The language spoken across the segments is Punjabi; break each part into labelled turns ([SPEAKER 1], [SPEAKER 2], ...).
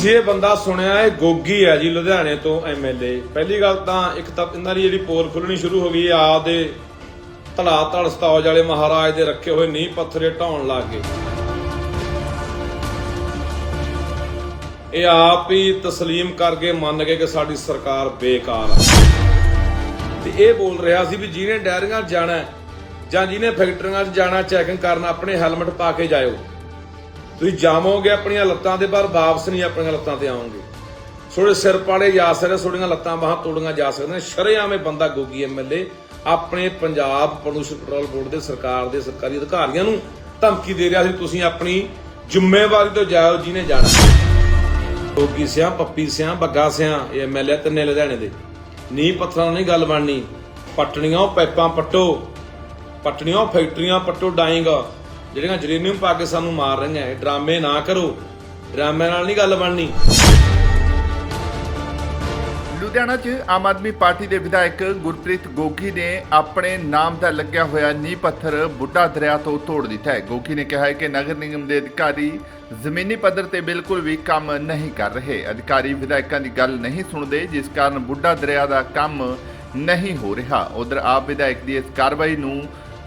[SPEAKER 1] ਤੁਸੀਂ ਇਹ ਬੰਦਾ ਸੁਣਿਆ ਇਹ ਗੋਗੀ ਹੈ ਜੀ, ਲੁਧਿਆਣੇ ਤੋਂ ਐਮਐਲਏ ਪਹਿਲੀ ਗੱਲ ਤਾਂ ਇੱਕ ਤਾਂ ਇਹਨਾਂ ਦੀ ਜਿਹੜੀ ਪੋਲ ਖੁੱਲਣੀ ਸ਼ੁਰੂ ਹੋ ਗਈ ਆ ਆਪ ਦੇ ਧਲਾ ਧੜ ਸਤੌਜ ਵਾਲੇ ਮਹਾਰਾਜ ਦੇ ਰੱਖੇ ਹੋਏ ਨੀਂਹ ਪੱਥਰੇ ਢਾਉਣ ਲੱਗ ਗਏ। ਇਹ ਆਪ ਹੀ ਤਸਲੀਮ ਕਰਕੇ ਮੰਨ ਗਏ ਕਿ ਸਾਡੀ ਸਰਕਾਰ ਬੇਕਾਰ ਆ। ਤੇ ਇਹ ਬੋਲ ਰਿਹਾ ਸੀ ਵੀ ਜਿਹਨੇ ਡੈਰੀਆਂ 'ਚ ਜਾਣਾ ਜਾਂ ਜਿਹਨੇ ਫੈਕਟਰੀਆਂ 'ਚ ਜਾਣਾ, ਚੈਕਿੰਗ ਕਰਨ ਆਪਣੇ ਹੈਲਮਟ ਪਾ ਕੇ ਜਾਇਓ। ਤੁਸੀਂ ਜਾਵੋਗੇ ਆਪਣੀਆਂ ਲੱਤਾਂ ਦੇ ਬਾਹਰ, ਵਾਪਸ ਨਹੀਂ ਆਪਣੀਆਂ ਲੱਤਾਂ ਤੇ ਆਓਗੇ ਥੋੜੇ ਸਿਰ ਪਾੜੇ ਜਾ ਸਕਦੇ ਥੋੜੀਆਂ ਲੱਤਾਂ ਬਾਹਾਂ ਤੋੜੀਆਂ ਜਾ ਸਕਦੀਆਂ ਸ਼ਰੇਆਮ ਇਹ ਬੰਦਾ ਗੋਗੀ ਐਮਐਲਏ ਆਪਣੇ ਪੰਜਾਬ ਪ੍ਰਦੂਸ਼ਣ ਕੰਟਰੋਲ ਬੋਰਡ ਦੇ ਸਰਕਾਰ ਦੇ ਸਰਕਾਰੀ ਅਧਿਕਾਰੀਆਂ ਨੂੰ ਧਮਕੀ ਦੇ ਰਿਹਾ ਸੀ, ਤੁਸੀਂ ਆਪਣੀ ਜ਼ਿੰਮੇਵਾਰੀ ਤੋਂ ਜਾਓ ਜਿਹਨੇ ਜਾਣਾ। ਗੋਗੀ ਸਿਆਂ, ਪੱਪੀ ਸਿਆਂ, ਬੱਗਾ ਸਿਆਂ, ਇਹ ਐਮਐਲਏ ਤਿੰਨੇ ਲੁਧਿਆਣੇ ਦੇ। ਨੀ ਪੱਥਰਾਂ ਨਾਲ ਨਹੀਂ ਗੱਲ ਬਣਨੀ। ਪੱਟਣੀਆਂ ਉਹ ਪਾਈਪਾਂ ਪੱਟੋ, ਪੱਟਣੀਆਂ ਫੈਕਟਰੀਆਂ ਪੱਟੋ ਡਾਈਂਗ ਜਿਹੜੀਆਂ ਜਰੇਨੀਅਮ ਪਾ ਕੇ ਸਾਨੂੰ ਮਾਰ ਰਹੀਆਂ ਇਹ, ਡਰਾਮੇ ਨਾ ਕਰੋ। ਡਰਾਮੇ ਨਾਲ ਨਹੀਂ ਗੱਲ ਬਣਨੀ।
[SPEAKER 2] ਲੁਧਿਆਣਾ 'ਚ ਆਮ ਆਦਮੀ ਪਾਰਟੀ ਦੇ ਵਿਧਾਇਕ ਗੁਰਪ੍ਰੀਤ ਗੋਗੀ ਨੇ ਆਪਣੇ ਨਾਮ ਦਾ ਲੱਗਿਆ ਹੋਇਆ ਨੀਂਹ ਪੱਥਰ ਬੁੱਢਾ ਦਰਿਆ ਤੋਂ ਤੋੜ ਦਿੱਤਾ ਹੈ। ਗੋਗੀ ਨੇ ਕਿਹਾ ਹੈ ਕਿ ਨਗਰ ਨਿਗਮ ਦੇ ਅਧਿਕਾਰੀ ਜ਼ਮੀਨੀ ਪੱਧਰ ਤੇ ਬਿਲਕੁਲ ਵੀ ਕੰਮ ਨਹੀਂ ਕਰ ਰਹੇ। ਅਧਿਕਾਰੀ ਵਿਧਾਇਕਾਂ ਦੀ ਗੱਲ ਨਹੀਂ ਸੁਣਦੇ, ਜਿਸ ਕਾਰਨ ਬੁੱਢਾ ਦਰਿਆ ਦਾ ਕੰਮ ਨਹੀਂ ਹੋ ਰਿਹਾ। ਉਧਰ ਆਪ ਵਿਧਾਇਕ ਦੀ ਇਸ ਕਾਰਵਾਈ ਨੂੰ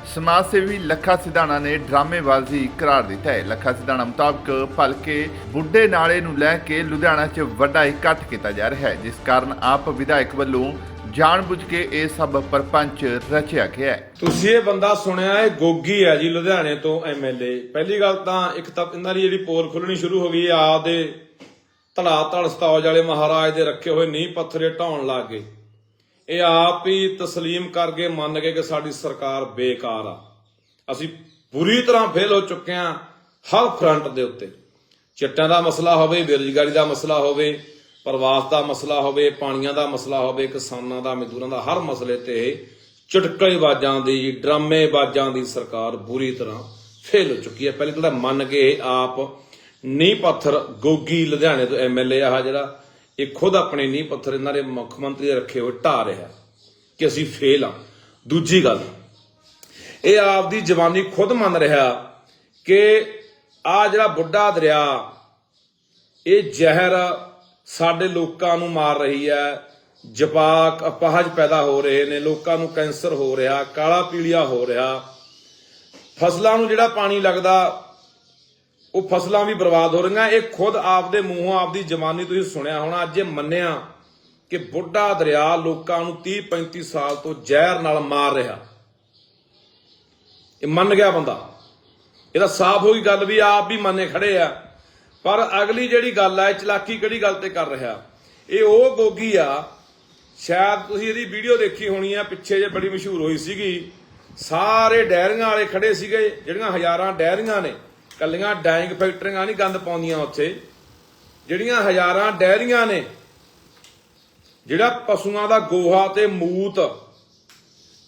[SPEAKER 2] ਸਮਾਜ ਸੇਵੀ ਲੱਖਾ ਸਿਧਾਣਾ ਨੇ ਡਰਾਮੇਬਾਜ਼ੀ ਕਰਾਰ ਦਿੱਤਾ ਹੈ। ਲੱਖਾ ਸਿਧਾਣਾ ਮੁਤਾਬਕ ਭਲਕੇ ਬੁੱਢੇ ਨਾਲੇ ਨੂੰ ਲੈ ਕੇ ਲੁਧਿਆਣਾ 'ਚ ਵੱਡਾ ਇਕੱਠ ਕੀਤਾ ਜਾ ਰਿਹਾ ਹੈ, ਜਿਸ ਕਾਰਨ ਆਪ ਵਿਧਾਇਕ ਵੱਲੋਂ ਜਾਣਬੁੱਝ ਕੇ ਇਹ ਸਭ ਪਰਪੰਚ ਰਚਿਆ ਗਿਆ ਹੈ।
[SPEAKER 1] ਤੁਸੀਂ ਇਹ ਬੰਦਾ ਸੁਣਿਆ, ਇਹ ਗੋਗੀ ਹੈ ਜੀ ਲੁਧਿਆਣੇ ਤੋਂ ਐਮਐਲਏ ਪਹਿਲੀ ਗੱਲ ਤਾਂ ਇੱਕ ਤਾਂ ਇਹਨਾਂ ਦੀ ਜਿਹੜੀ ਪੋਲ ਖੁੱਲਣੀ ਸ਼ੁਰੂ ਹੋ ਗਈ ਹੈ ਦੇ ਧਲਾ ਧੜ ਸਤੌਜ ਵਾਲੇ ਮਹਾਰਾਜ ਦੇ ਰੱਖੇ ਹੋਏ ਨੀਂਹ ਪੱਥਰੇ ਢਾਉਣ ਲੱਗ ਗਏ। ਇਹ ਆਪ ਹੀ ਤਸਲੀਮ ਕਰਕੇ ਮੰਨ ਗਏ ਕਿ ਸਾਡੀ ਸਰਕਾਰ ਬੇਕਾਰ ਆ। ਅਸੀਂ ਬੁਰੀ ਤਰ੍ਹਾਂ ਫੇਲ ਹੋ ਚੁੱਕੇ ਹਾਂ ਹਰ ਫਰੰਟ ਦੇ ਉੱਤੇ। ਚਿੱਟਾਂ ਦਾ ਮਸਲਾ ਹੋਵੇ, ਬੇਰੁਜ਼ਗਾਰੀ ਦਾ ਮਸਲਾ ਹੋਵੇ, ਪ੍ਰਵਾਸ ਦਾ ਮਸਲਾ ਹੋਵੇ, ਪਾਣੀਆਂ ਦਾ ਮਸਲਾ ਹੋਵੇ, ਕਿਸਾਨਾਂ ਦਾ, ਮਜ਼ਦੂਰਾਂ ਦਾ, ਹਰ ਮਸਲੇ ਤੇ ਚਟਕਲੇ ਬਾਜਾਂ ਦੀ, ਡਰਾਮੇਬਾਜ਼ਾਂ ਦੀ ਸਰਕਾਰ ਬੁਰੀ ਤਰ੍ਹਾਂ ਫੇਲ ਹੋ ਚੁੱਕੀ ਹੈ। ਪਹਿਲੇ ਤਾਂ ਮੰਨ ਕੇ ਆਪ ਨੀਂਹ ਪੱਥਰ ਗੋਗੀ ਲੁਧਿਆਣੇ ਤੋਂ ਐਮਐਲਏ ਆ ਜਿਹੜਾ। ਇਹ ਖੁਦ ਆਪਣੇ ਨੀਂਹ ਪੱਥਰ ਇਹਨਾਂ ਦੇ ਮੁੱਖ ਮੰਤਰੀ ਦੇ ਰੱਖੇ ਹੋਏ ਢਾ ਰਿਹਾ ਕਿ ਅਸੀਂ ਫੇਲ ਆ ਦੂਜੀ ਗੱਲ, ਇਹ ਆਪਦੀ ਜਵਾਨੀ ਖੁਦ ਮੰਨ ਰਿਹਾ ਕਿ ਆ ਜਿਹੜਾ ਬੁੱਢਾ ਦਰਿਆ, ਇਹ ਜ਼ਹਿਰ ਸਾਡੇ ਲੋਕਾਂ ਨੂੰ ਮਾਰ ਰਹੀ ਹੈ ਜਪਾਕ ਅਪਾਹਜ ਪੈਦਾ ਹੋ ਰਹੇ ਨੇ, ਲੋਕਾਂ ਨੂੰ ਕੈਂਸਰ ਹੋ ਰਿਹਾ, ਕਾਲਾ ਪੀਲੀਆ ਹੋ ਰਿਹਾ। ਫਸਲਾਂ ਨੂੰ ਜਿਹੜਾ ਪਾਣੀ ਲੱਗਦਾ ਉਹ ਫਸਲਾਂ ਵੀ ਬਰਬਾਦ ਹੋ ਰਹੀਆਂ। ਇਹ ਖੁਦ ਆਪਦੇ ਮੂੰਹੋਂ ਆਪਦੀ ਜਵਾਨੀ ਤੁਸੀਂ ਸੁਣਿਆ ਹੋਣਾ, ਅੱਜ ਇਹ ਮੰਨਿਆ ਕਿ ਬੁੱਢਾ ਦਰਿਆ ਲੋਕਾਂ ਨੂੰ 30 35 ਸਾਲ ਤੋਂ ਜ਼ਹਿਰ ਨਾਲ ਮਾਰ ਰਿਹਾ। ਇਹ ਮੰਨ ਗਿਆ ਬੰਦਾ। ਇਹਦਾ ਸਾਫ਼ ਹੋਈ ਗੱਲ ਵੀ ਆਪ ਵੀ ਮੰਨੇ ਖੜੇ ਆ। ਪਰ ਅਗਲੀ ਜਿਹੜੀ ਗੱਲ ਆ, ਇਹ ਚਲਾਕੀ ਕਿਹੜੀ ਗੱਲ ਤੇ ਕਰ ਰਿਹਾ? ਇਹ ਉਹ ਗੋਗੀ ਆ, ਸ਼ਾਇਦ ਤੁਸੀਂ ਇਹਦੀ ਵੀਡੀਓ ਦੇਖੀ ਹੋਣੀ ਆ, ਪਿੱਛੇ ਜੇ ਬੜੀ ਮਸ਼ਹੂਰ ਹੋਈ ਸੀਗੀ। ਸਾਰੇ ਡੈਰੀਆਂ ਵਾਲੇ ਖੜੇ ਸੀਗੇ, ਜਿਹੜੀਆਂ ਹਜ਼ਾਰਾਂ ਡੈਰੀਆਂ ਨੇ। ਕੱਲੀਆਂ ਡਾਈਂਗ ਫੈਕਟਰੀਆਂ ਨਹੀਂ ਗੰਦ ਪਾਉਂਦੀਆਂ ਉੱਥੇ। ਜਿਹੜੀਆਂ ਹਜ਼ਾਰਾਂ ਡੈਰੀਆਂ ਨੇ ਜਿਹੜਾ ਪਸ਼ੂਆਂ ਦਾ ਗੋਹਾ ਤੇ ਮੂਤ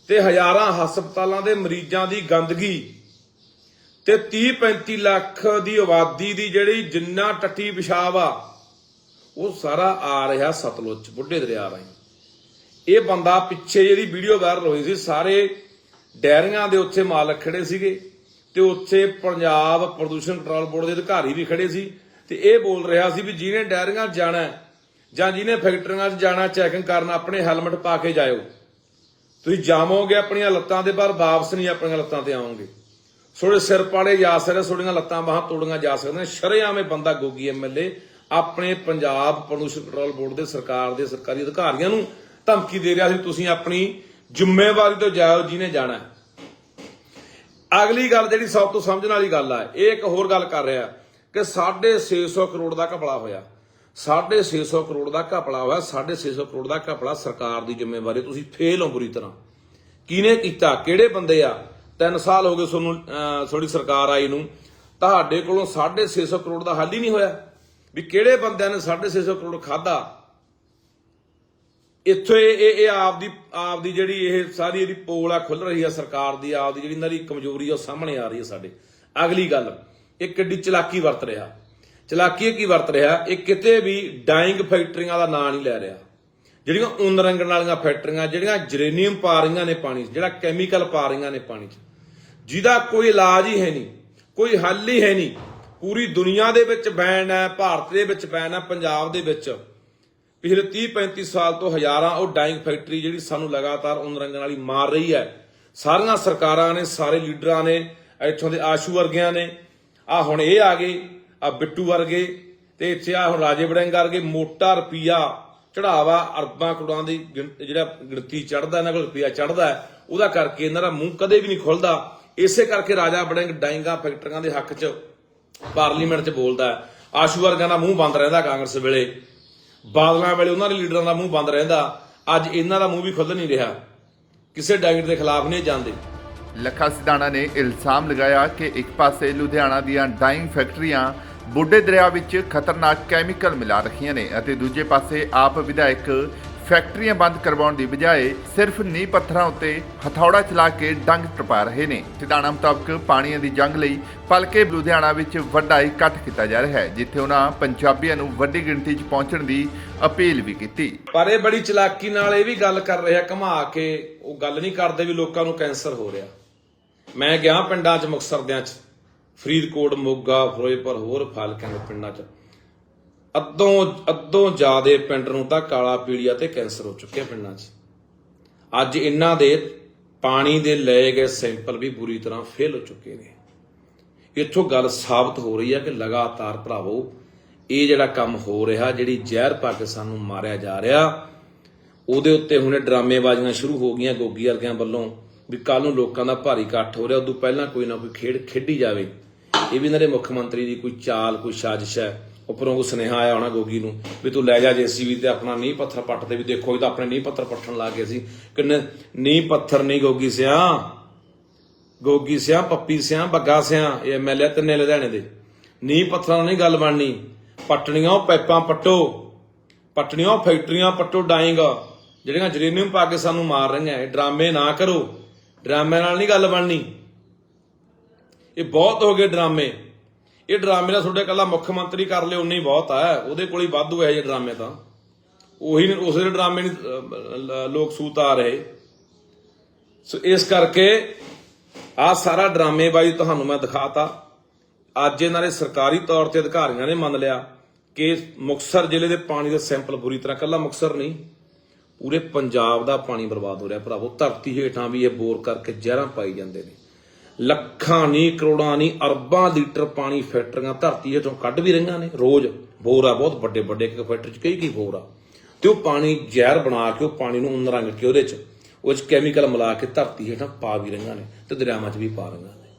[SPEAKER 1] ਤੇ ਹਜ਼ਾਰਾਂ ਹਸਪਤਾਲਾਂ ਦੇ ਮਰੀਜ਼ਾਂ ਦੀ ਗੰਦਗੀ ਤੇ 30 35 ਲੱਖ ਦੀ ਆਬਾਦੀ ਦੀ ਜਿਹੜੀ ਜਿੰਨਾ ਟੱਟੀ ਪਿਸ਼ਾਬ ਆ ਉਹ ਸਾਰਾ ਆ ਰਿਹਾ ਸਤਲੁਜ 'ਚ, ਬੁੱਢੇ ਦਰਿਆ ਰਾਹੀਂ। ਇਹ ਬੰਦਾ ਪਿੱਛੇ ਜਿਹੜੀ ਵੀਡੀਓ ਵਾਇਰਲ ਹੋਈ ਸੀ ਸਾਰੇ ਡੈਰੀਆਂ ਦੇ ਉੱਥੇ ਮਾਲਕ ਖੜੇ ਸੀਗੇ। ਤੇ ਉੱਥੇ ਪੰਜਾਬ ਪ੍ਰਦੂਸ਼ਣ ਕੰਟਰੋਲ ਬੋਰਡ ਦੇ ਅਧਿਕਾਰੀ ਵੀ ਖੜੇ ਸੀ ਤੇ ਇਹ ਬੋਲ ਰਿਹਾ ਸੀ ਵੀ ਜਿਹਨੇ ਡੈਰੀਆਂ ਜਾਣਾ ਜਾਂ ਜਿਹਨੇ ਫੈਕਟਰੀਆਂ 'ਚ ਜਾਣਾ ਚੈਕਿੰਗ ਕਰਨ, ਆਪਣੇ ਹੈਲਮਟ ਪਾ ਕੇ ਜਾਇਓ। ਤੁਸੀਂ ਜਾਵੋਗੇ ਆਪਣੀਆਂ ਲੱਤਾਂ ਦੇ ਪਰ ਵਾਪਸ ਨਹੀਂ ਆਪਣੀਆਂ ਲੱਤਾਂ ਤੇ ਆਓਗੇ। ਥੋੜੇ ਸਿਰ ਪਾੜੇ ਜਾ ਸਕਦੇ ਥੋੜੀਆਂ ਲੱਤਾਂ ਬਾਹਾਂ ਤੋੜੀਆਂ ਜਾ ਸਕਦੀਆਂ ਸ਼ਰੇਆਮ ਇਹ ਬੰਦਾ ਗੋਗੀ ਐਮਐਲਏ ਆਪਣੇ ਪੰਜਾਬ ਪ੍ਰਦੂਸ਼ਣ ਕੰਟਰੋਲ ਬੋਰਡ ਦੇ ਸਰਕਾਰ ਦੇ ਸਰਕਾਰੀ ਅਧਿਕਾਰੀਆਂ ਨੂੰ ਧਮਕੀ ਦੇ ਰਿਹਾ ਸੀ, ਤੁਸੀਂ ਆਪਣੀ ਜ਼ਿੰਮੇਵਾਰੀ ਤੋਂ ਜਾਓ ਜਿਹਨੇ ਜਾਣਾ ਅਗਲੀ ਗੱਲ ਜਿਹੜੀ ਸਭ ਤੋਂ ਸਮਝਣ ਵਾਲੀ ਗੱਲ ਆ ਇਹ ਇੱਕ ਹੋਰ ਗੱਲ ਕਰ ਰਿਹਾ ਕਿ 650 ਕਰੋੜ ਦਾ ਘਪਲਾ ਹੋਇਆ। 650 ਕਰੋੜ ਦਾ ਘਪਲਾ ਹੋਇਆ 650 ਕਰੋੜ ਦਾ ਘਪਲਾ ਸਰਕਾਰ ਦੀ ਜ਼ਿੰਮੇਵਾਰੀ ਤੁਸੀਂ ਫੇਲ ਹੋ ਬੁਰੀ ਤਰ੍ਹਾਂ। ਕਿਹਨੇ ਕੀਤਾ? ਕਿਹੜੇ ਬੰਦੇ ਆ? 3 ਸਾਲ ਹੋ ਗਏ ਤੁਹਾਨੂੰ ਅਹ, ਤੁਹਾਡੀ ਸਰਕਾਰ ਆਈ ਨੂੰ। ਤੁਹਾਡੇ ਕੋਲੋਂ 650 ਕਰੋੜ ਦਾ ਹੱਲ ਹੀ ਨਹੀਂ ਹੋਇਆ। ਵੀ ਕਿਹੜੇ ਬੰਦਿਆਂ ਨੇ 650 ਕਰੋੜ ਖਾਦਾ ਇੱਥੇ ਇਹ ਇਹ ਇਹ ਆਪਦੀ ਆਪਦੀ ਜਿਹੜੀ ਇਹ ਸਾਰੀ ਇਹਦੀ ਪੋਲ ਆ ਖੁੱਲ ਰਹੀ ਆ ਸਰਕਾਰ ਦੀ, ਆਪਦੀ ਜਿਹੜੀ ਇਹਨਾਂ ਦੀ ਕਮਜ਼ੋਰੀ ਆ ਉਹ ਸਾਹਮਣੇ ਆ ਰਹੀ ਹੈ ਸਾਡੇ। ਅਗਲੀ ਗੱਲ, ਇਹ ਕਿੱਡੀ ਚਲਾਕੀ ਵਰਤ ਰਿਹਾ। ਚਲਾਕੀ ਇਹ ਕੀ ਵਰਤ ਰਿਹਾ? ਇਹ ਕਿਤੇ ਵੀ ਡਾਈਂਗ ਫੈਕਟਰੀਆਂ ਦਾ ਨਾਂ ਨਹੀਂ ਲੈ ਰਿਹਾ। ਜਿਹੜੀਆਂ ਉਨ ਰੰਗਣ ਵਾਲੀਆਂ ਫੈਕਟਰੀਆਂ, ਜਿਹੜੀਆਂ ਜਰੇਨੀਅਮ ਪਾ ਰਹੀਆਂ ਨੇ ਪਾਣੀ 'ਚ, ਜਿਹੜਾ ਕੈਮੀਕਲ ਪਾ ਰਹੀਆਂ ਨੇ ਪਾਣੀ 'ਚ। ਜਿਹਦਾ ਕੋਈ ਇਲਾਜ ਹੀ ਹੈ ਨਹੀਂ, ਕੋਈ ਹੱਲ ਹੀ ਹੈ ਨਹੀਂ। ਪੂਰੀ ਦੁਨੀਆ ਦੇ ਵਿੱਚ ਬੈਨ ਹੈ, ਭਾਰਤ ਦੇ ਵਿੱਚ ਬੈਨ ਹੈ, ਪੰਜਾਬ ਦੇ ਵਿੱਚ। ਪਿਛਲੇ 30 35 ਸਾਲ ਤੋਂ ਹਜ਼ਾਰਾਂ ਉਹ ਡਾਈਂਗ ਫੈਕਟਰੀ ਜਿਹੜੀ ਸਾਨੂੰ ਲਗਾਤਾਰ ਉਨ ਵਾਲੀ ਮਾਰ ਰਹੀ ਹੈ। ਸਾਰੀਆਂ ਸਰਕਾਰਾਂ ਨੇ, ਸਾਰੇ ਲੀਡਰਾਂ ਨੇ, ਇੱਥੋਂ ਦੇ ਆਸ਼ੂ ਵਰਗਿਆਂ ਨੇ ਆ ਹੁਣ ਇਹ ਆ ਗਏ ਆ ਬਿੱਟੂ ਵਰਗੇ, ਤੇ ਇੱਥੇ ਆ ਹੁਣ ਰਾਜੇ ਵੜਿੰਗ ਵਰਗੇ, ਮੋਟਾ ਰੁਪਈਆ ਚੜਾਵਾ ਅਰਬਾਂ ਕਰੋੜਾਂ ਦੀ ਗਿਣ- ਜਿਹੜਾ ਗਿਣਤੀ ਚੜਦਾ ਇਹਨਾਂ ਕੋਲ ਰੁਪਈਆ ਚੜਦਾ ਉਹਦਾ ਕਰਕੇ ਇਹਨਾਂ ਦਾ ਮੂੰਹ ਕਦੇ ਵੀ ਨਹੀਂ ਖੁੱਲਦਾ। ਇਸੇ ਕਰਕੇ ਰਾਜਾ ਵੜਿੰਗ ਡਾਈਂਗਾ ਫੈਕਟਰੀਆਂ ਦੇ ਹੱਕ 'ਚ ਪਾਰਲੀਮੈਂਟ 'ਚ ਬੋਲਦਾ ਹੈ। ਆਸ਼ੂ ਵਰਗਾਂ ਦਾ ਮੂੰਹ ਬੰਦ ਰਹਿੰਦਾ ਕਾਂਗਰਸ ਵੇਲੇ। ਬਾਦਲਾਂ ਵੇਲੇ ਉਹਨਾਂ ਦੇ ਲੀਡਰਾਂ ਦਾ ਮੂੰਹ ਬੰਦ ਰਹਿੰਦਾ, ਅੱਜ ਇਹਨਾਂ ਦਾ ਮੂੰਹ ਵੀ ਖੁੱਲ ਨਹੀਂ ਰਿਹਾ। ਕਿਸੇ ਡਾਇਟ ਦੇ ਖਿਲਾਫ ਨਹੀਂ ਜਾਂਦੇ।
[SPEAKER 2] ਲੱਖਾ ਸਿਧਾਣਾ ਨੇ ਇਲਜ਼ਾਮ ਲਗਾਇਆ ਕਿ ਇੱਕ ਪਾਸੇ ਲੁਧਿਆਣਾ ਦੀਆਂ ਡਾਈਂਗ ਫੈਕਟਰੀਆਂ ਬੁੱਢੇ ਦਰਿਆ ਵਿੱਚ ਖਤਰਨਾਕ ਕੈਮੀਕਲ ਮਿਲਾ ਰਹੀਆਂ ਨੇ ਅਤੇ ਦੂਜੇ ਪਾਸੇ ਆਪ ਵਿਧਾਇਕ ਫੈਕਟਰੀਆਂ ਬੰਦ ਕਰਵਾਉਣ ਦੀ ਬਜਾਏ ਸਿਰਫ ਨੀਂਹ ਪੱਥਰਾਂ ਉੱਤੇ ਹਥੌੜਾ ਚਲਾ ਕੇ ਡੰਗ ਟਪਾ ਰਹੇ ਨੇ। ਸਿਧਾਣਾ ਮੁਤਾਬਕ ਪਾਣੀਆਂ ਦੀ ਜੰਗ ਲਈ ਪਲਕੇ ਲੁਧਿਆਣਾ ਵਿੱਚ ਵੱਡਾ ਇਕੱਠ ਕੀਤਾ ਜਾ ਰਿਹਾ ਹੈ, ਜਿੱਥੇ ਉਹਨਾਂ ਪੰਜਾਬੀਆਂ ਨੂੰ ਵੱਡੀ ਗਿਣਤੀ 'ਚ ਪਹੁੰਚਣ ਦੀ ਅਪੀਲ ਵੀ ਕੀਤੀ।
[SPEAKER 1] ਪਰ ਇਹ ਬੜੀ ਚਲਾਕੀ ਨਾਲ ਇਹ ਵੀ ਗੱਲ ਕਰ ਰਿਹਾ ਘੁਮਾ ਕੇ ਉਹ ਗੱਲ ਨਹੀਂ ਕਰਦੇ ਵੀ ਲੋਕਾਂ ਨੂੰ ਕੈਂਸਰ ਹੋ ਰਿਹਾ। ਮੈਂ ਗਿਆ ਪਿੰਡਾਂ 'ਚ ਮੁਕਸਰਦਿਆਂ 'ਚ, ਫਰੀਦਕੋਟ, ਮੋਗਾ, ਫਿਰੋਜ਼ਪੁਰ, ਹੋਰ ਫਾਲਕਿਆਂ ਦੇ ਪਿੰਡਾਂ 'ਚ। ਅੱਧੋਂ ਅੱਧੋਂ ਜ਼ਿਆਦੇ ਪਿੰਡ ਨੂੰ ਤਾਂ ਕਾਲਾ ਪੀਲੀਆ ਤੇ ਕੈਂਸਰ ਹੋ ਚੁੱਕਿਆ ਪਿੰਡਾਂ 'ਚ। ਅੱਜ ਇਹਨਾਂ ਦੇ ਪਾਣੀ ਦੇ ਲਏ ਗਏ ਸੈਂਪਲ ਵੀ ਬੁਰੀ ਤਰ੍ਹਾਂ ਫੇਲ ਹੋ ਚੁੱਕੇ ਨੇ। ਇੱਥੋਂ ਗੱਲ ਸਾਬਤ ਹੋ ਰਹੀ ਹੈ ਕਿ ਲਗਾਤਾਰ ਭਰਾਵੋ, ਇਹ ਜਿਹੜਾ ਕੰਮ ਹੋ ਰਿਹਾ, ਜਿਹੜੀ ਜ਼ਹਿਰ ਪਾ ਕੇ ਸਾਨੂੰ ਮਾਰਿਆ ਜਾ ਰਿਹਾ, ਉਹਦੇ ਉੱਤੇ ਹੁਣੇ ਡਰਾਮੇਬਾਜ਼ੀਆਂ ਸ਼ੁਰੂ ਹੋ ਗਈਆਂ ਗੋਗੀ ਵਰਗਿਆਂ ਵੱਲੋਂ ਵੀ ਕੱਲ ਨੂੰ ਲੋਕਾਂ ਦਾ ਭਾਰੀ ਇਕੱਠ ਹੋ ਰਿਹਾ, ਉਦੋਂ ਪਹਿਲਾਂ ਕੋਈ ਨਾ ਕੋਈ ਖੇਡ ਖੇਡੀ ਜਾਵੇ। ਇਹ ਵੀ ਇਹਨਾਂ ਦੇ ਮੁੱਖ ਮੰਤਰੀ ਦੀ ਕੋਈ ਚਾਲ, ਕੋਈ ਸਾਜ਼ਿਸ਼ ਹੈ। ਉੱਪਰੋਂ ਕੋਈ ਸੁਨੇਹਾ ਆਇਆ ਹੋਣਾ ਗੋਗੀ ਨੂੰ ਵੀ ਤੂੰ ਲੈ ਜਾ ਜੇਸੀਬੀ ਤੇ ਆਪਣਾ ਨੀਂਹ ਪੱਥਰ ਪੱਟ ਤੇ ਵੀ ਦੇਖੋ, ਇਹ ਤਾਂ ਆਪਣੇ ਨੀਂਹ ਪੱਥਰ ਪੱਟਣ ਲੱਗ ਗਏ ਸੀ। ਕਿੰਨੇ ਨੀਂਹ ਪੱਥਰ ਨਹੀਂ ਗੋਗੀ ਸਿਆ? ਗੋਗੀ ਸਿਆ, ਪੱਪੀ ਸਿਆ, ਬੱਗਾ ਸਿਆ, ਇਹ ਐਮਐਲਏ ਤਿੰਨੇ ਲੁਧਿਆਣੇ ਦੇ। ਨੀਂਹ ਪੱਥਰਾਂ ਨਾਲ ਨਹੀਂ ਗੱਲ ਬਣਨੀ। ਪੱਟਣੀਆਂ ਉਹ ਪੈਪਾਂ ਪੱਟੋ। ਪੱਟਣੀਆਂ ਉਹ ਫੈਕਟਰੀਆਂ ਪੱਟੋ ਡਾਈਂਗ ਜਿਹੜੀਆਂ ਜਰੇਨੀਅਮ ਪਾ ਕੇ ਸਾਨੂੰ ਮਾਰ ਰਹੀਆਂ, ਇਹ ਡਰਾਮੇ ਨਾ ਕਰੋ। ਡਰਾਮੇ ਨਾਲ ਨਹੀਂ ਗੱਲ ਬਣਨੀ। ਇਹ ਬਹੁਤ ਹੋ ਗਏ ਡਰਾਮੇ। ਇਹ ਡਰਾਮੇ ਦਾ ਤੁਹਾਡੇ ਕੱਲਾ ਮੁੱਖ ਮੰਤਰੀ ਕਰ ਲਿਓ ਉਨੇ ਹੀ ਬਹੁਤ ਆ। ਉਹਦੇ ਕੋਲ ਹੀ ਵਾਧੂ ਹੈ ਜੇ ਡਰਾਮੇ ਤਾਂ। ਉਹੀ ਉਸੇ ਦੇ ਡਰਾਮੇ ਨਹੀਂ ਲੋਕ ਸੂਤ ਆ ਰਹੇ। ਸੋ ਇਸ ਕਰਕੇ ਆ ਸਾਰਾ ਡਰਾਮੇਬਾਜ਼ੀ ਤੁਹਾਨੂੰ ਮੈਂ ਦਿਖਾਤਾ। ਅੱਜ ਇਹਨਾਂ ਨੇ ਸਰਕਾਰੀ ਤੌਰ ਤੇ ਅਧਿਕਾਰੀਆਂ ਨੇ ਮੰਨ ਲਿਆ ਕਿ ਮੁਕਸਰ ਜ਼ਿਲ੍ਹੇ ਦੇ ਪਾਣੀ ਦੇ ਸੈਂਪਲ ਬੁਰੀ ਤਰ੍ਹਾਂ ਕੱਲਾ ਮੁਕਸਰ ਨਹੀਂ, ਪੂਰੇ ਪੰਜਾਬ ਦਾ ਪਾਣੀ ਬਰਬਾਦ ਹੋ ਰਿਹਾ। ਭਰਾਵੋ, ਧਰਤੀ ਹੇਠਾਂ ਵੀ ਇਹ ਬੋਰ ਕਰਕੇ ਜ਼ਹਿਰਾਂ ਪਾਈ ਜਾਂਦੇ ਨੇ। ਲੱਖਾਂ ਨਹੀਂ ਕਰੋੜਾਂ ਨਹੀਂ ਅਰਬਾਂ ਲੀਟਰ ਪਾਣੀ ਫੈਕਟਰੀਆਂ ਧਰਤੀ ਹੇਠੋਂ ਕੱਢ ਵੀ ਰਹੀਆਂ ਨੇ। ਰੋਜ਼ ਬੋਰ ਆ, ਬਹੁਤ ਵੱਡੇ ਵੱਡੇ ਇੱਕ ਫੈਕਟਰੀ 'ਚ ਕਈ ਕਈ ਬੋਰ ਆ। ਤੇ ਉਹ ਪਾਣੀ ਜ਼ਹਿਰ ਬਣਾ ਕੇ, ਉਹ ਪਾਣੀ ਨੂੰ ਉਨ ਕੇ ਉਹਦੇ 'ਚ, ਉਹ 'ਚ ਕੈਮੀਕਲ ਮਿਲਾ ਕੇ ਧਰਤੀ ਹੇਠਾਂ ਪਾ ਵੀ ਰਹੀਆਂ ਨੇ ਤੇ ਦਰਿਆਵਾਂ 'ਚ ਵੀ ਪਾ ਰਹੀਆਂ ਨੇ।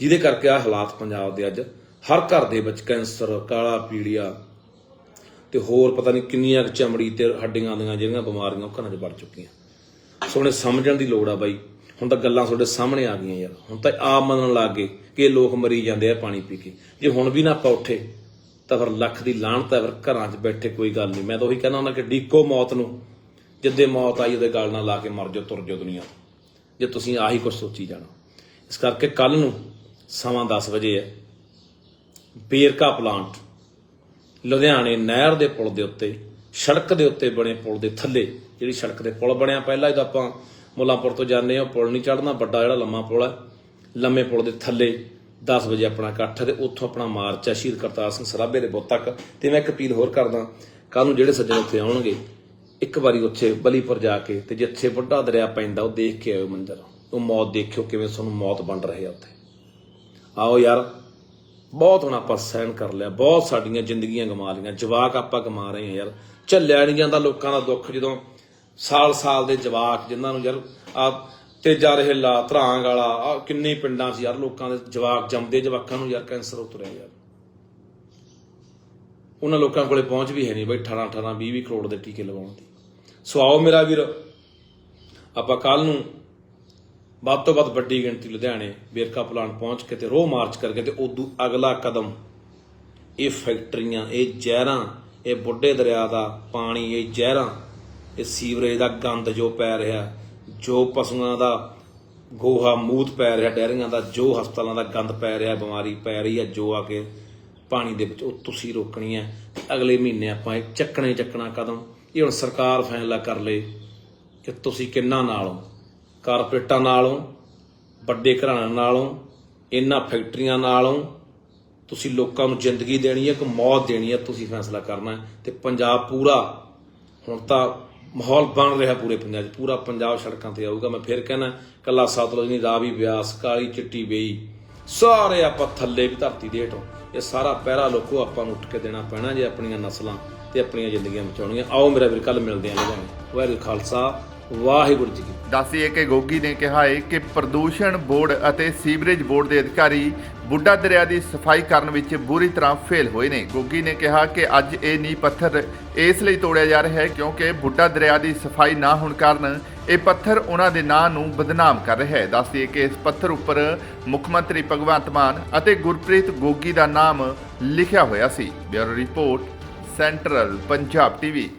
[SPEAKER 1] ਜਿਹਦੇ ਕਰਕੇ ਆ ਹਾਲਾਤ ਪੰਜਾਬ ਦੇ ਅੱਜ, ਹਰ ਘਰ ਦੇ ਵਿੱਚ ਕੈਂਸਰ, ਕਾਲਾ ਪੀਲੀਆ ਤੇ ਹੋਰ ਪਤਾ ਨਹੀਂ ਕਿੰਨੀਆਂ ਕੁ ਚਮੜੀ ਤੇ ਹੱਡੀਆਂ ਦੀਆਂ ਜਿਹੜੀਆਂ ਬਿਮਾਰੀਆਂ ਉਹ ਘਰਾਂ 'ਚ ਵੜ ਚੁੱਕੀਆਂ। ਸੋ ਸਮਝਣ ਦੀ ਲੋੜ ਆ ਬਾਈ। ਹੁਣ ਤਾਂ ਗੱਲਾਂ ਤੁਹਾਡੇ ਸਾਹਮਣੇ ਆ ਗਈਆਂ ਯਾਰ। ਹੁਣ ਤਾਂ ਆਪ ਮੰਨਣ ਲੱਗ ਗਏ ਕਿ ਇਹ ਲੋਕ ਮਰੀ ਜਾਂਦੇ ਆ ਪਾਣੀ ਪੀ ਕੇ। ਜੇ ਹੁਣ ਵੀ ਨਾ ਆਪਾਂ ਉੱਠੇ, ਤਾਂ ਫਿਰ ਲੱਖ ਦੀ ਲਾਹਣਤ ਹੈ ਫਿਰ ਘਰਾਂ 'ਚ ਬੈਠੇ ਕੋਈ ਗੱਲ ਨਹੀਂ। ਮੈਂ ਤਾਂ ਉਹੀ ਕਹਿੰਦਾ ਹੁੰਦਾ ਕਿ ਡੀਕੋ ਮੌਤ ਨੂੰ, ਜਿੱਦੇ ਮੌਤ ਆਈ ਉਹਦੇ ਗੱਲ ਨਾਲ ਲਾ ਕੇ ਮਰ ਜਾਓ, ਤੁਰ ਜਾਓ ਦੁਨੀਆ ਜੇ ਤੁਸੀਂ ਆਹੀ ਕੁਝ ਸੋਚੀ ਜਾਣਾ। ਇਸ ਕਰਕੇ ਕੱਲ ਨੂੰ ਸਮਾਂ 10 ਵਜੇ ਹੈ। ਬੇਰਕਾ ਪਲਾਂਟ, ਲੁਧਿਆਣੇ ਨਹਿਰ ਦੇ ਪੁਲ ਦੇ ਉੱਤੇ, ਸੜਕ ਦੇ ਉੱਤੇ ਬਣੇ ਪੁਲ ਦੇ ਥੱਲੇ ਜਿਹੜੀ ਸੜਕ ਦੇ ਪੁਲ ਬਣਿਆ ਪਹਿਲਾਂ, ਜਦੋਂ ਆਪਾਂ ਮੁੱਲਾਂਪੁਰ ਤੋਂ ਜਾਂਦੇ ਆ ਪੁਲ ਨਹੀਂ ਚੜਨਾ ਵੱਡਾ ਜਿਹੜਾ ਲੰਮਾ ਪੁਲ ਹੈ। ਲੰਮੇ ਪੁਲ ਦੇ ਥੱਲੇ 10 ਵਜੇ ਆਪਣਾ ਇਕੱਠ ਹੈ ਤੇ ਉੱਥੋਂ ਆਪਣਾ ਮਾਰਚ ਹੈ, ਸ਼ਹੀਦ ਕਰਤਾਰ ਸਿੰਘ ਸਰਾਭੇ ਦੇ ਬੁੱਤ ਤੱਕ। ਤੇ ਮੈਂ ਇੱਕ ਅਪੀਲ ਹੋਰ ਕਰਦਾ ਕੱਲ ਨੂੰ ਜਿਹੜੇ ਸੱਜਣ ਉੱਥੇ ਆਉਣਗੇ, ਇੱਕ ਵਾਰੀ ਉੱਥੇ ਬਲੀਪੁਰ ਜਾ ਕੇ ਤੇ ਜਿੱਥੇ ਵੱਡਾ ਦਰਿਆ ਪੈਂਦਾ, ਉਹ ਦੇਖ ਕੇ ਆਇਓ ਮੰਦਰ। ਉਹ ਮੌਤ ਦੇਖਿਓ ਕਿਵੇਂ ਤੁਹਾਨੂੰ ਮੌਤ ਵੰਡ ਰਹੀ ਆ ਉੱਥੇ। ਆਓ ਯਾਰ, ਬਹੁਤ ਹੁਣ ਆਪਾਂ ਸਹਿਣ ਕਰ ਲਿਆ, ਬਹੁਤ ਸਾਡੀਆਂ ਜ਼ਿੰਦਗੀਆਂ ਗਮਾ ਲਈਆਂ, ਜਵਾਕ ਆਪਾਂ ਗਮਾ ਰਹੇ ਹਾਂ ਯਾਰ। ਝੱਲਿਆ ਨਹੀਂ ਜਾਂਦਾ ਲੋਕਾਂ ਦਾ ਦੁੱਖ ਜਦੋਂ ਸਾਲ-ਸਾਲ ਦੇ ਜਵਾਕ ਜਿਨ੍ਹਾਂ ਨੂੰ ਯਾਰ ਆ ਤੇਜਾ ਰਹੇਲਾ ਧਰਾਂਗ ਵਾਲਾ ਆ ਕਿੰਨੇ ਪਿੰਡਾਂ 'ਚ ਯਾਰ ਲੋਕਾਂ ਦੇ ਜਵਾਕ, ਜੰਮਦੇ ਜਵਾਕਾਂ ਨੂੰ ਯਾਰ ਕੈਂਸਰ ਉਤਰਿਆ ਯਾਰ। ਉਹਨਾਂ ਲੋਕਾਂ ਕੋਲੇ ਪਹੁੰਚ ਵੀ ਹੈ ਨਹੀਂ ਬਈ 18 18 20 20 ਕਰੋੜ ਦੇ ਟੀਕੇ ਲਗਾਉਣ ਦੀ। ਸੋ ਆਓ ਮੇਰਾ ਵੀਰ, ਆਪਾਂ ਕੱਲ ਨੂੰ ਵੱਧ ਤੋਂ ਵੱਧ ਵੱਡੀ ਗਿਣਤੀ ਲੁਧਿਆਣੇ ਵੇਰਕਾ ਪਲਾਂਟ ਪਹੁੰਚ ਕੇ ਤੇ ਰੋਹ ਮਾਰਚ ਕਰਕੇ ਤੇ ਉਦੋਂ ਅਗਲਾ ਕਦਮ, ਇਹ ਫੈਕਟਰੀਆਂ, ਇਹ ਜ਼ਹਿਰਾਂ, ਇਹ ਬੁੱਢੇ ਦਰਿਆ ਦਾ ਪਾਣੀ, ਇਹ ਜ਼ਹਿਰਾਂ ਇਹ ਸੀਵਰੇਜ ਦਾ ਗੰਦ ਜੋ ਪੈ ਰਿਹਾ, ਜੋ ਪਸ਼ੂਆਂ ਦਾ ਗੋਹਾ ਮੂਤ ਪੈ ਰਿਹਾ, ਡੈਰੀਆਂ ਦਾ, ਜੋ ਹਸਪਤਾਲਾਂ ਦਾ ਗੰਦ ਪੈ ਰਿਹਾ, ਬਿਮਾਰੀ ਪੈ ਰਹੀ ਹੈ, ਜੋ ਆ ਕੇ ਪਾਣੀ ਦੇ ਵਿੱਚ ਉਹ ਤੁਸੀਂ ਰੋਕਣੀ ਹੈ, ਅਗਲੇ ਮਹੀਨੇ ਆਪਾਂ ਇਹ ਚੱਕਣੇ ਚੱਕਣਾ ਕਦਮ। ਇਹ ਹੁਣ ਸਰਕਾਰ ਫੈਸਲਾ ਕਰ ਲੇ ਕਿ ਤੁਸੀਂ ਕਿੰਨਾ ਨਾਲੋਂ ਕਾਰਪੋਰੇਟਾਂ ਨਾਲੋਂ ਵੱਡੇ ਘਰਾਣਿਆਂ ਨਾਲੋਂ ਇਹਨਾਂ ਫੈਕਟਰੀਆਂ ਨਾਲੋਂ ਤੁਸੀਂ ਲੋਕਾਂ ਨੂੰ ਜ਼ਿੰਦਗੀ ਦੇਣੀ ਹੈ ਕਿ ਮੌਤ ਦੇਣੀ ਹੈ? ਤੁਸੀਂ ਫੈਸਲਾ ਕਰਨਾ ਹੈ ਤੇ ਪੰਜਾਬ ਪੂਰਾ। ਹੁਣ ਤਾਂ ਮਾਹੌਲ ਬਣ ਰਿਹਾ ਪੂਰੇ ਪੰਜਾਬ 'ਚ। ਪੂਰਾ ਪੰਜਾਬ ਸੜਕਾਂ ਤੇ ਆਊਗਾ। ਮੈਂ ਫਿਰ ਕਹਿਣਾ, ਕੱਲਾ ਸਤਲੁਜ ਨਹੀਂ, ਰਾਵੀ ਬਿਆਸ, ਕਾਲੀ ਚਿੱਟੀ ਬੇਈ, ਸਾਰੇ ਆਪਾਂ ਥੱਲੇ ਵੀ ਧਰਤੀ ਦੇ ਹੇਠੋਂ। ਇਹ ਸਾਰਾ ਪਹਿਰਾ ਲੋਕੋ ਆਪਾਂ ਨੂੰ ਉੱਠ ਕੇ ਦੇਣਾ ਪੈਣਾ ਜੇ ਆਪਣੀਆਂ ਨਸਲਾਂ ਤੇ ਆਪਣੀਆਂ ਜ਼ਿੰਦਗੀਆਂ ਬਚਾਉਣੀਆਂ। ਆਓ ਮੇਰਾ ਵੀਰ ਕੱਲ ਮਿਲਦੇ ਆਂ ਲੁਧਿਆਣੇ ਵਾਹਿਗੁਰੂ ਖਾਲਸਾ, ਵਾਹਿਗੁਰੂ ਜੀ
[SPEAKER 2] ਦੱਸੀਏ ਕਿ ਗੋਗੀ ਨੇ ਕਿਹਾ ਹੈ ਕਿ ਪ੍ਰਦੂਸ਼ਣ ਬੋਰਡ ਅਤੇ ਸੀਵਰੇਜ ਬੋਰਡ ਦੇ ਅਧਿਕਾਰੀ ਬੁੱਢਾ ਦਰਿਆ ਦੀ ਸਫ਼ਾਈ ਕਰਨ ਵਿੱਚ ਬੁਰੀ ਤਰ੍ਹਾਂ ਫੇਲ ਹੋਏ ਨੇ। ਗੋਗੀ ਨੇ ਕਿਹਾ ਕਿ ਅੱਜ ਇਹ ਨੀਂਹ ਪੱਥਰ ਇਸ ਲਈ ਤੋੜਿਆ ਜਾ ਰਿਹਾ ਹੈ ਕਿਉਂਕਿ ਬੁੱਢਾ ਦਰਿਆ ਦੀ ਸਫ਼ਾਈ ਨਾ ਹੋਣ ਕਾਰਨ ਇਹ ਪੱਥਰ ਉਹਨਾਂ ਦੇ ਨਾਂ ਨੂੰ ਬਦਨਾਮ ਕਰ ਰਿਹਾ ਹੈ। ਦੱਸਦੀਏ ਕਿ ਇਸ ਪੱਥਰ ਉੱਪਰ ਮੁੱਖ ਮੰਤਰੀ ਭਗਵੰਤ ਮਾਨ ਅਤੇ ਗੁਰਪ੍ਰੀਤ ਗੋਗੀ ਦਾ ਨਾਮ ਲਿਖਿਆ ਹੋਇਆ ਸੀ। Bureau report, central Punjab TV.